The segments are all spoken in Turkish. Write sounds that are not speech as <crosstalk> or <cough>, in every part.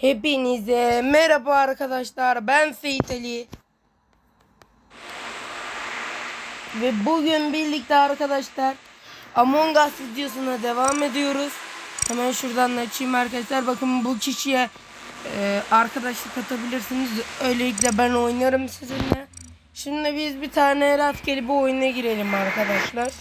Hepinize merhaba arkadaşlar. Ben Seyit Ali. Ve bugün birlikte arkadaşlar Among Us videosuna devam ediyoruz. Hemen şuradan açayım arkadaşlar. Bakın bu kişiye e, arkadaşlık atabilirsiniz. Öylelikle ben oynarım sizinle. Şimdi biz bir tane rastgele bir oyuna girelim arkadaşlar.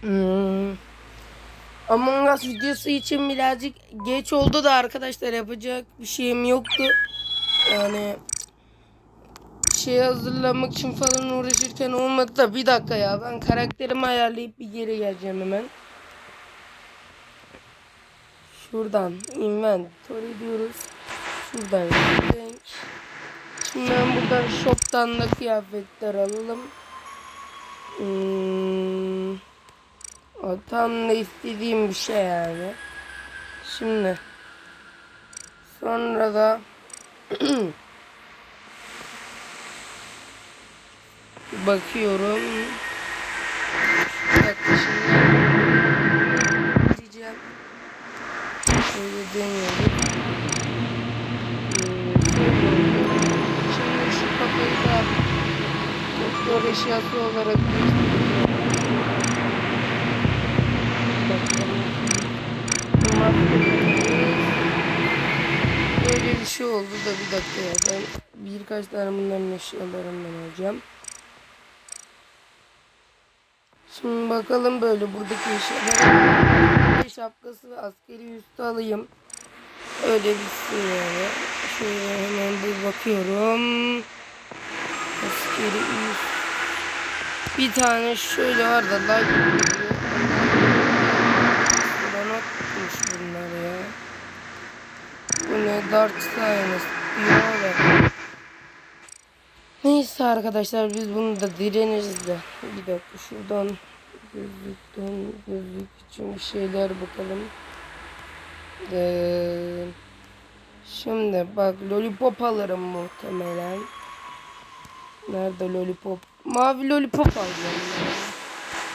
Hmm. Among Us videosu için birazcık geç oldu da arkadaşlar yapacak bir şeyim yoktu. Yani şey hazırlamak için falan uğraşırken olmadı da bir dakika ya ben karakterimi ayarlayıp bir geri geleceğim hemen. Şuradan inventory diyoruz. Şuradan renk. Şimdi ben buradan shop'tan da kıyafetler alalım. Hmm. Tam da istediğim bir şey yani. Şimdi sonra da <clears throat> bakıyorum. Bir dakika şimdi diyeceğim. Şöyle. Hmm, Şimdi şu kafayı da doktor eşyası olarak değiştireceğim. Böyle bir şey oldu da bir dakika ya. Ben birkaç tane bunların eşyalarından alacağım. Şimdi bakalım böyle buradaki eşyaları. Şapkası ve askeri üstü alayım. Öyle bitsin yani. Şöyle hemen bir bakıyorum. Askeri üst. Bir tane şöyle var da like bunlar ya. Bu ne Dark Science diyorlar. Neyse arkadaşlar biz bunu da direniriz de. Bir dakika şuradan gözlükten gözlük için bir şeyler bakalım. Ee, şimdi bak lollipop alırım muhtemelen. Nerede lollipop? Mavi lollipop alacağım.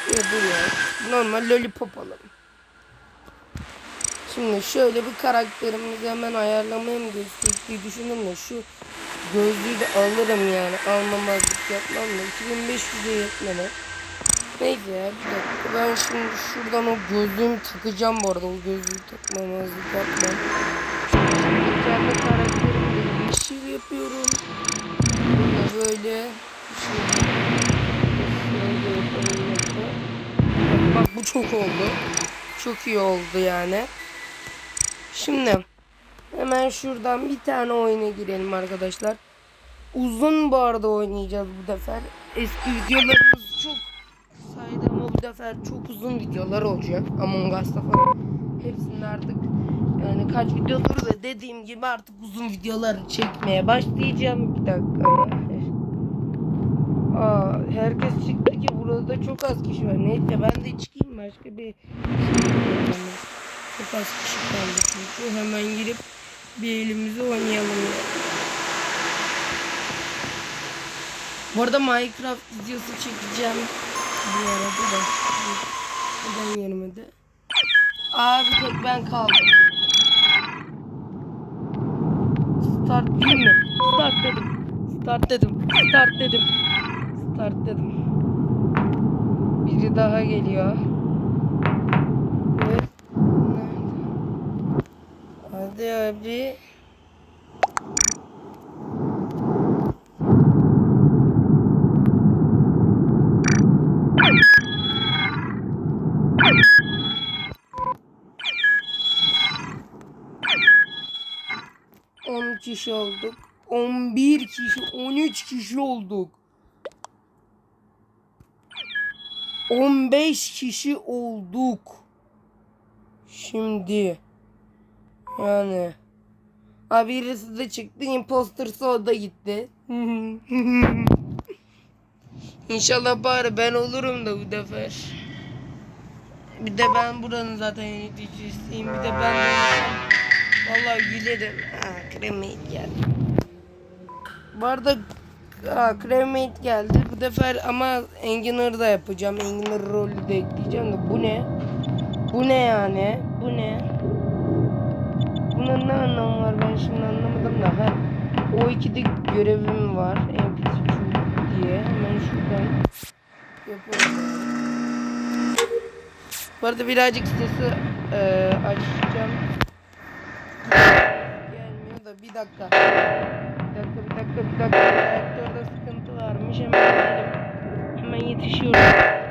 Ya. Dur ya. Normal lollipop alalım. Şimdi şöyle bir karakterimizi hemen ayarlamaya mı diye düşündüm de şu gözlüğü de alırım yani. Almamazlık yapmam da 2500'e yetmedi. Neyse ya bir dakika ben şimdi şuradan o gözlüğümü takacağım bu arada o gözlüğü takmamazlık yapmam. Şimdi kendi karakterimle yeşil yapıyorum. Burada böyle bir şey. Bak bu çok oldu. Çok iyi oldu yani. Şimdi hemen şuradan bir tane oyuna girelim arkadaşlar. Uzun bu arada oynayacağız bu defa. Eski videolarımız çok saydı ama bu defa çok uzun videolar olacak. Among Us'ta falan. Hepsinde artık yani kaç videodur da dediğim gibi artık uzun videolar çekmeye başlayacağım. Bir dakika. Aa, herkes çıktı ki burada çok az kişi var. Neyse ben de çıkayım başka bir şey. Çok az kişi kaldı çünkü. Hemen girip bir elimizi oynayalım. Ya. Bu arada Minecraft videosu çekeceğim. Bu arada da. Neden yerime. Abi tek ben kaldım. Start değil mi? Start dedim. Start dedim. Start dedim. Start dedim. Biri daha geliyor. Evet. Hadi abi. On kişi olduk. 11 kişi, 13 kişi olduk. 15 kişi olduk. Şimdi yani ha birisi de çıktı impostersa o da gitti. <laughs> İnşallah bari ben olurum da bu defa. Bir de ben buranın zaten yöneticisiyim. Bir de ben de vallahi gülerim. Ha kremit geldi. Bu arada ha, kremit geldi. Bu defa ama Engineer da yapacağım. Engineer rolü de ekleyeceğim de bu ne? Bu ne yani? Bu ne? Bu bunun ne anlamı var ben şimdi anlamadım da. Ha, o iki de görevim var. MP3 diye. Hemen şuradan yapıyorum. Bu arada birazcık sesi e, açacağım. Gelmiyor da bir dakika. Bir dakika bir dakika bir dakika. Reaktörde sıkıntı varmış. Hemen gidelim. Hemen yetişiyorum.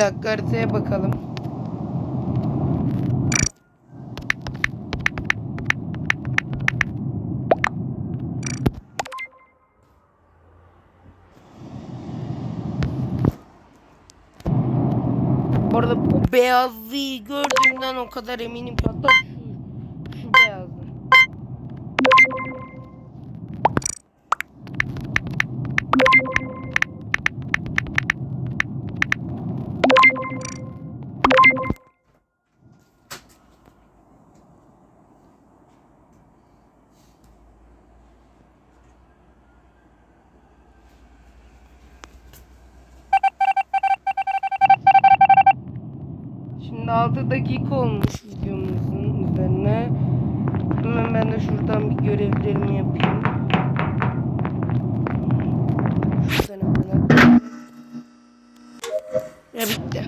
Dakika haritaya bakalım. Bu arada bu beyazlığı gördüğümden o kadar eminim ki hatta şu, şu beyazlı. Şimdi 6 dakika olmuş videomuzun üzerine. Hemen ben de şuradan bir görevlerimi yapayım. Şuradan hemen atayım. Ve bitti.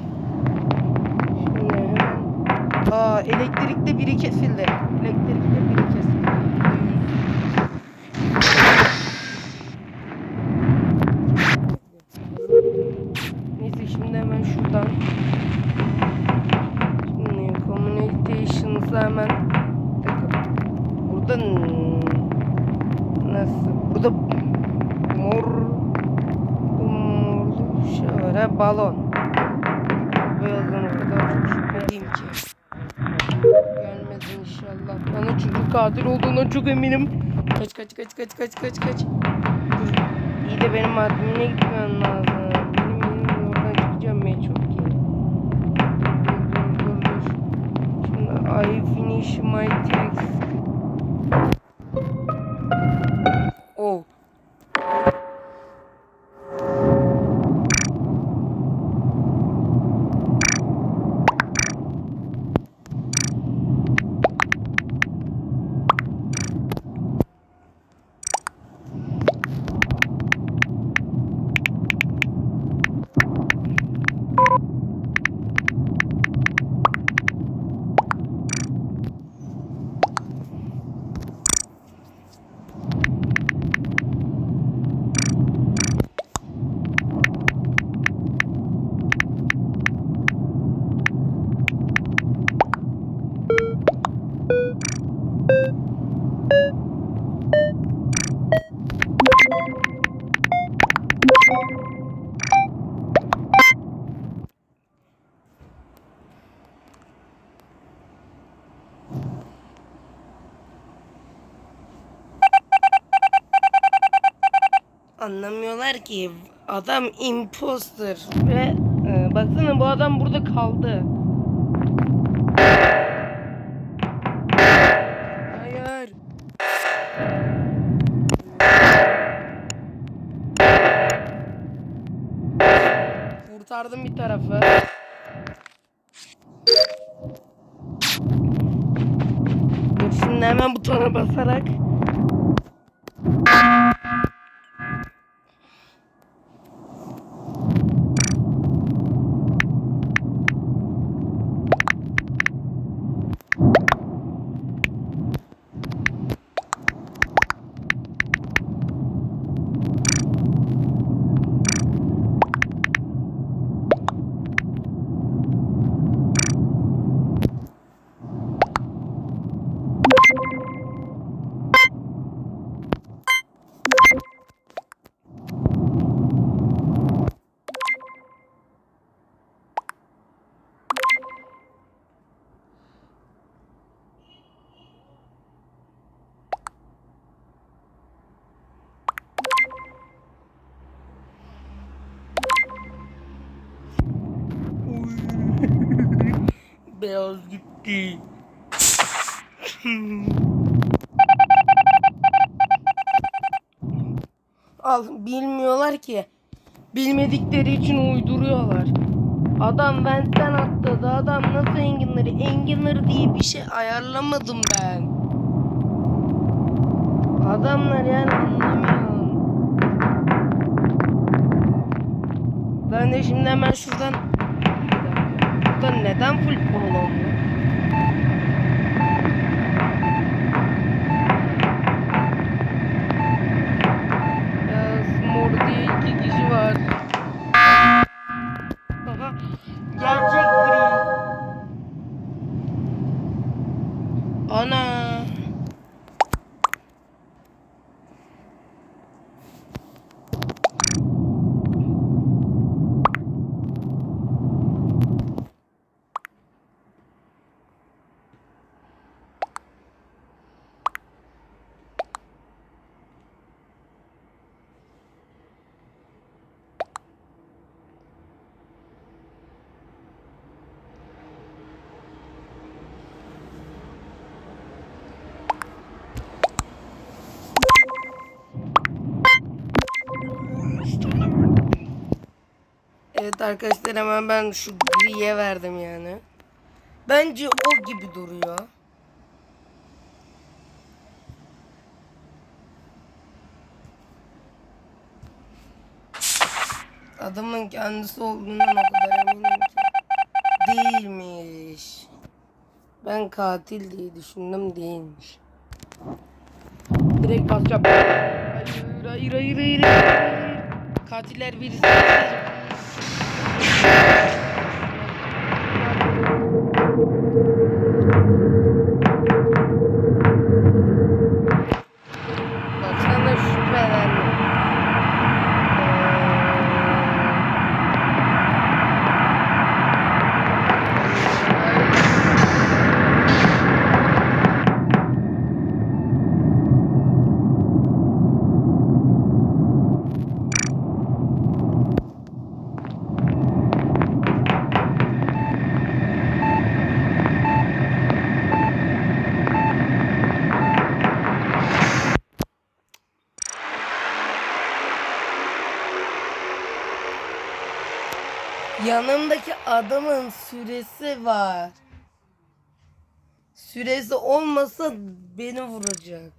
Şimdi hemen... Aa elektrikte biri kesildi. Elektrikte biri kesildi. Neyse şimdi hemen şuradan Şimdi communications'a hemen Bir dakika. burada n- nasıl burada mor morlu bir şey var ha balon beyazdan o kadar çok şüpheliyim ki gelmez inşallah bana çocuk katil olduğundan çok eminim kaç kaç kaç kaç kaç kaç kaç. İyi de benim admine gitmem lazım. Benim benim oradan çıkacağım ben çok iyi. Dur dur dur dur. Şimdi I finish my text. Ki adam imposter ve e, baksana bu adam burada kaldı. Hayır. Kurtardım bir tarafı. Şimdi hemen butona basarak. Beyaz gitti. Al bilmiyorlar ki. Bilmedikleri için uyduruyorlar. Adam ventten atladı. Adam nasıl enginleri? Enginleri diye bir şey ayarlamadım ben. Adamlar yani anlamıyor. Ben de şimdi hemen şuradan Burada neden full balon? Evet arkadaşlar hemen ben şu griye verdim yani. Bence o gibi duruyor. Adamın kendisi olduğundan o kadar eminim ki. Değilmiş. Ben katil diye düşündüm değilmiş. Direkt basacağım. Hayır hayır hayır hayır. hayır. Katiller birisi. Yanımdaki adamın süresi var. Süresi olmasa beni vuracak.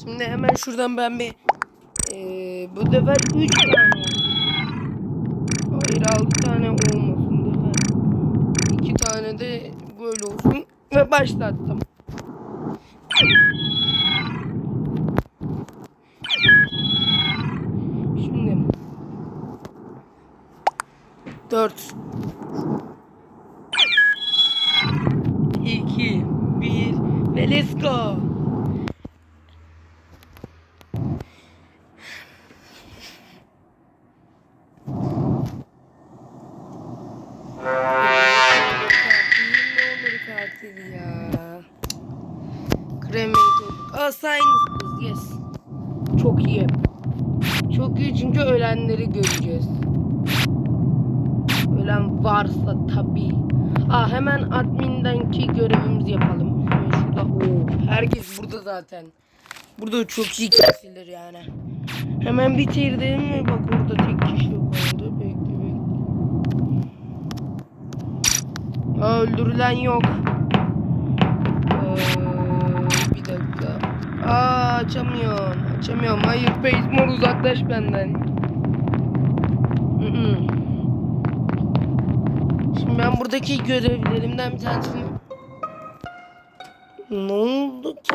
Şimdi hemen şuradan ben bir eee bu sefer 3 tane oldu. Hayır 6 tane olmasın bu sefer. 2 tane de böyle olsun ve başlattım. Şimdi 4 2 1 ve let's go. Yes. Çok iyi. Çok iyi çünkü ölenleri göreceğiz. Ölen varsa tabii. Aa hemen admindenki görevimizi yapalım. Hemen şurada. Oo, herkes burada zaten. Burada çok iyi kesilir yani. Hemen bitirdim mi? Bak orada tek kişi kaldı. Bekle bekle. Aa, öldürülen yok. Açamıyorum. Açamıyorum. Hayır Basemore uzaklaş benden. Şimdi ben buradaki görevlerimden bir tanesini... Ne oldu ki?